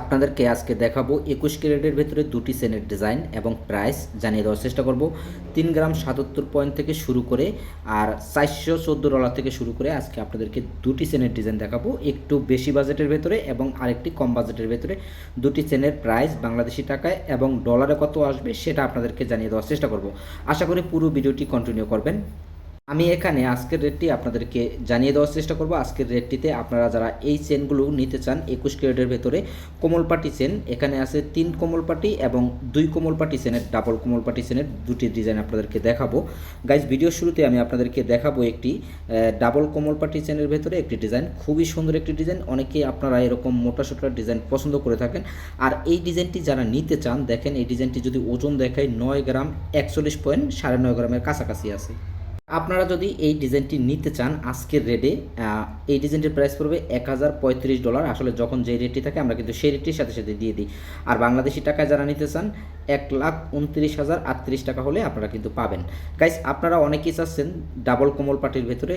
আপনাদেরকে আজকে দেখাবো একুশ ক্যারেটের ভেতরে দুটি সেনের ডিজাইন এবং প্রাইস জানিয়ে দেওয়ার চেষ্টা করব। তিন গ্রাম সাতাত্তর পয়েন্ট থেকে শুরু করে আর চারশো চোদ্দ ডলার থেকে শুরু করে আজকে আপনাদেরকে দুটি সেনের ডিজাইন দেখাবো। একটু বেশি বাজেটের ভেতরে এবং আরেকটি কম বাজেটের ভেতরে দুটি সেনের প্রাইস বাংলাদেশি টাকায় এবং ডলারে কত আসবে সেটা আপনাদেরকে জানিয়ে দেওয়ার চেষ্টা করব। আশা করি পুরো ভিডিওটি কন্টিনিউ করবেন। আমি এখানে আজকের রেটটি আপনাদেরকে জানিয়ে দেওয়ার চেষ্টা করব। আজকের রেটটিতে আপনারা যারা এই চেনগুলো নিতে চান, একুশ ক্যারেটের ভেতরে কোমলপাটি চেন এখানে আছে তিন কোমলপাটি এবং দুই কোমলপাটি চেনের ডাবল কোমলপাটি চেনের দুটি ডিজাইন আপনাদেরকে দেখাবো। গাইজ ভিডিও শুরুতে আমি আপনাদেরকে দেখাবো একটি ডাবল কোমলপাটি চেনের ভেতরে একটি ডিজাইন খুবই সুন্দর একটি ডিজাইন অনেকেই আপনারা এরকম মোটা সোটা ডিজাইন পছন্দ করে থাকেন। আর এই ডিজাইনটি যারা নিতে চান, দেখেন এই ডিজাইনটি যদি ওজন দেখায় নয় গ্রাম একচল্লিশ পয়েন্ট সাড়ে নয় গ্রামের কাছাকাছি আছে। আপনারা যদি এই ডিজাইনটি নিতে চান আজকের রেটে এই ডিজাইনটির প্রাইস পড়বে এক হাজার পঁয়ত্রিশ ডলার আসলে যখন যেই রেটটি থাকে, আমরা কিন্তু সেই রেটটির সাথে সাথে দিয়ে দিই। আর বাংলাদেশি টাকায় যারা নিতে চান, এক লাখ উনত্রিশ হাজার আটত্রিশ টাকা হলে আপনারা কিন্তু পাবেন। গাইস আপনারা অনেকেই চাচ্ছেন ডাবল কোমল পাটির ভেতরে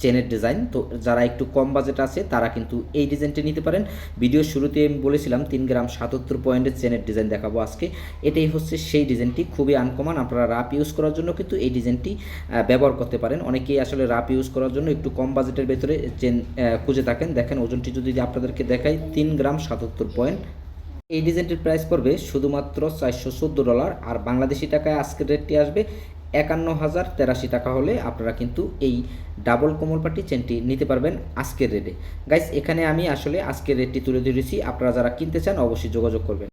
চেনের ডিজাইন তো যারা একটু কম বাজেট আছে, তারা কিন্তু এই ডিজাইনটি নিতে পারেন। ভিডিও শুরুতে আমি বলেছিলাম, তিন গ্রাম সাতাত্তর পয়েন্টের চেনের ডিজাইন দেখাবো আজকে। এটাই হচ্ছে সেই ডিজাইনটি খুবই আনকমন আপনারা রাপ ইউজ করার জন্য কিন্তু এই ডিজাইনটি ব্যবহার করতে পারেন। অনেকেই আসলে রাপ ইউজ করার জন্য একটু কম বাজেটের ভেতরে চেন খুঁজে থাকেন। দেখেন, ওজনটি যদি আপনাদেরকে দেখাই, তিন গ্রাম সাতাত্তর পয়েন্ট এই ডিজাইনটির প্রাইস পড়বে শুধুমাত্র চারশো চোদ্দ ডলার আর বাংলাদেশি টাকায় আজকের রেটটি আসবে একান্ন হাজার তেরাশি টাকা হলে আপনারা কিন্তু এই ডাবল কোমলপাটি চেনটি নিতে পারবেন আজকের রেটে গাইস এখানে আমি আসলে আজকের রেটটি তুলে ধরেছি। আপনারা যারা কিনতে চান, অবশ্যই যোগাযোগ করবেন।